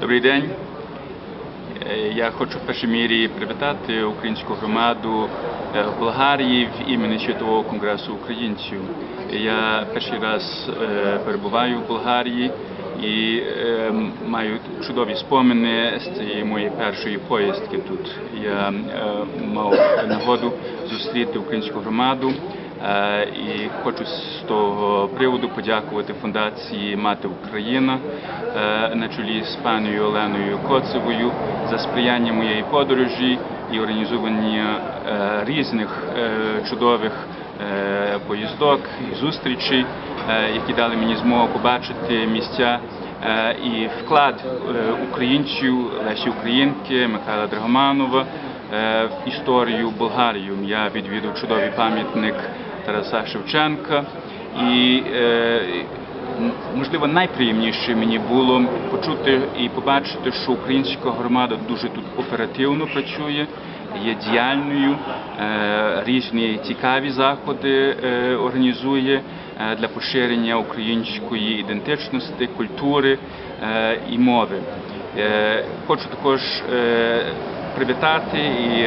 Добрий день. Е, Я хочу в першій мірі привітати українську громаду е, в Болгарії в імені Світового конгресу українців. Я перший раз е, перебуваю в Болгарії і е, маю чудові спомини з цієї моєї першої поїздки тут. Я е, мав нагоду зустріти українську громаду. Е, І хочу з того приводу подякувати фундації Мати Україна е, на чолі з паною Оленою Коцевою за сприяння моєї подорожі і організування е, різних чудових поїздок і зустрічей, які дали мені змогу побачити місця і вклад українців Лесі Українки, Михайла Драгоманова в історію Болгарії. Я відвідав чудовий пам'ятник Тараса Шевченка. І е, можливо найприємніше мені було почути і побачити, що українська громада дуже тут оперативно працює, є діяльною, е, різні цікаві заходи е, організує для поширення української ідентичності, культури і мови. Хочу також привітати і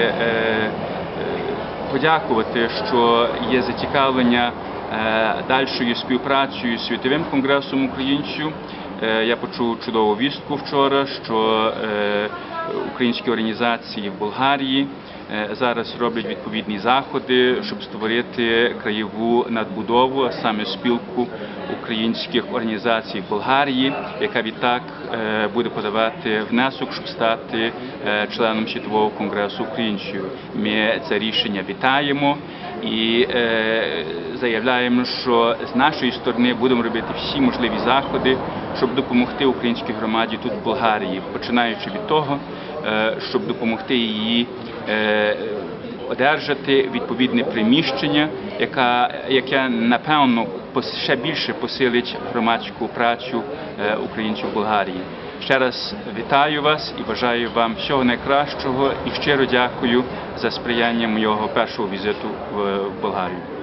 подякувати, що є зацікавлення е, дальшою співпрацею з світовим конгресом українців. Е, Я почув чудову вістку вчора, що е, українські організації в Болгарії зараз роблять відповідні заходи, щоб створити краєву надбудову, а саме спілку українських організацій Болгарії, яка відтак е, буде подавати внесок, щоб стати е, членом світового конгресу українців. Ми це рішення вітаємо і е, заявляємо, що з нашої сторони будемо робити всі можливі заходи, щоб допомогти українській громаді тут в Болгарії, починаючи від того, е, щоб допомогти її. е, Одержати відповідне приміщення, яка, яке напевно ще більше посилить громадську працю е, українців в Болгарії. Ще раз вітаю вас і бажаю вам всього найкращого і щиро дякую за сприяння моєго першого візиту в Болгарію.